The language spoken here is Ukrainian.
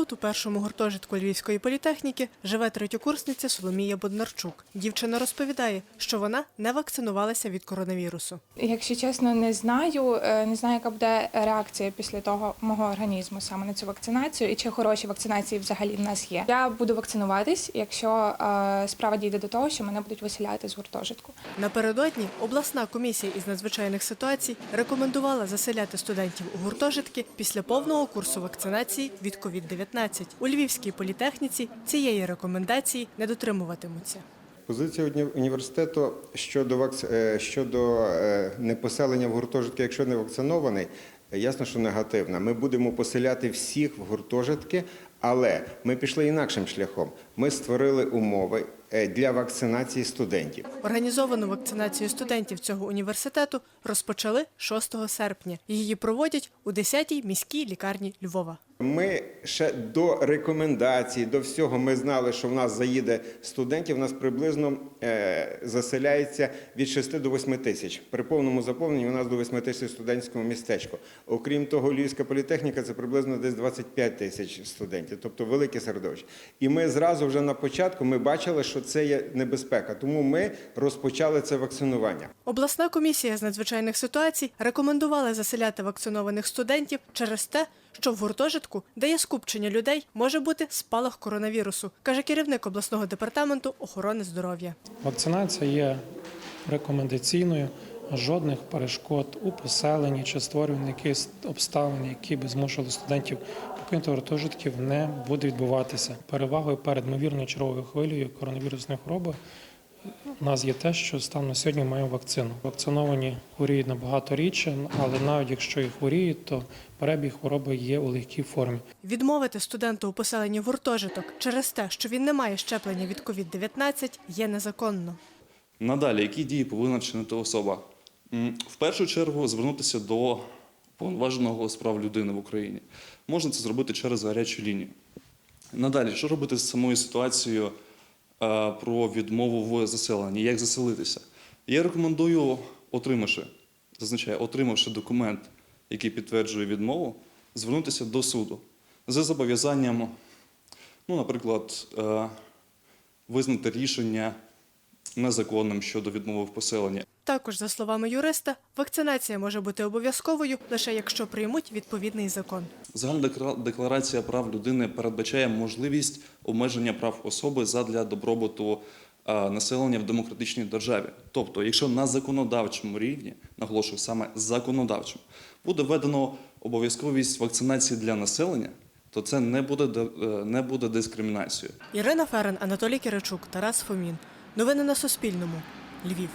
тут, у першому гуртожитку Львівської політехніки, живе третьокурсниця Соломія Боднарчук. Дівчина розповідає, що вона не вакцинувалася від коронавірусу. Якщо чесно, не знаю. Е, Не знаю, яка буде реакція після того мого організму саме на цю вакцинацію, і чи хороші вакцинації взагалі в нас є. Я буду вакцинуватись, якщо е, справа дійде до того, що мене будуть виселяти з гуртожитку. Напередодні обласна комісія із надзвичайних ситуацій рекомендувала заселяти студентів у гуртожитки після повного курсу вакцинації від COVID-19. У Львівській політехніці цієї рекомендації не дотримуватимуться. Позиція уні- університету щодо вакц... е, щодо е, непоселення в гуртожитки, якщо не вакцинований, ясно, що негативна. Ми будемо поселяти всіх в гуртожитки, але ми пішли інакшим шляхом. Ми створили умови для вакцинації студентів. Організовану вакцинацію студентів цього університету розпочали 6 серпня. Її проводять у 10-й міській лікарні Львова. Ми ще до рекомендацій, до всього ми знали, що в нас заїде студентів. У нас приблизно е, заселяється від 6 до 8 тисяч. При повному заповненні у нас до 8 тисяч студентському містечку. Окрім того, Львівська політехніка це приблизно десь 25 тисяч студентів, тобто велике середовище. І ми зразу вже на початку ми бачили, що це є небезпека. Тому ми розпочали це вакцинування. Обласна комісія з надзвичайних ситуацій рекомендувала заселяти вакцинованих студентів через те, що в гуртожитку, де є скупчення людей, може бути спалах коронавірусу, каже керівник обласного департаменту охорони здоров'я. Вакцинація є рекомендаційною. Жодних перешкод у поселенні чи створюванні якихось обставин, які б змушували студентів покинути гуртожитків, не буде відбуватися. Перевагою перед ймовірною черговою хвилею коронавірусної хвороби у нас є те, що станом на сьогодні маємо вакцину. Вакциновані хворіють набагато рідше, але навіть якщо і хворіють, то перебіг хвороби є у легкій формі. Відмовити студенту у поселенні в гуртожиток через те, що він не має щеплення від COVID-19, є незаконно. Надалі, які дії повинна вчинити особа? В першу чергу звернутися до повноваженого з прав людини в Україні. Можна це зробити через гарячу лінію. Надалі, що робити з самою ситуацією е, про відмову в заселенні? Як заселитися? Я рекомендую, отримавши, зазначаю, отримавши документ, який підтверджує відмову, звернутися до суду за зобов'язанням, ну, наприклад, е, визнати рішення незаконним щодо відмови в поселенні. Також, за словами юриста, вакцинація може бути обов'язковою лише якщо приймуть відповідний закон. Загальна декла- декларація прав людини передбачає можливість обмеження прав особи задля добробуту е, населення в демократичній державі. Тобто, якщо на законодавчому рівні, наголошую саме законодавчому, буде введено обов'язковість вакцинації для населення, то це не буде де- е, не буде дискримінацією. Ірина Ферен, Анатолій Киричук, Тарас Фомін. Новини на Суспільному. Львів.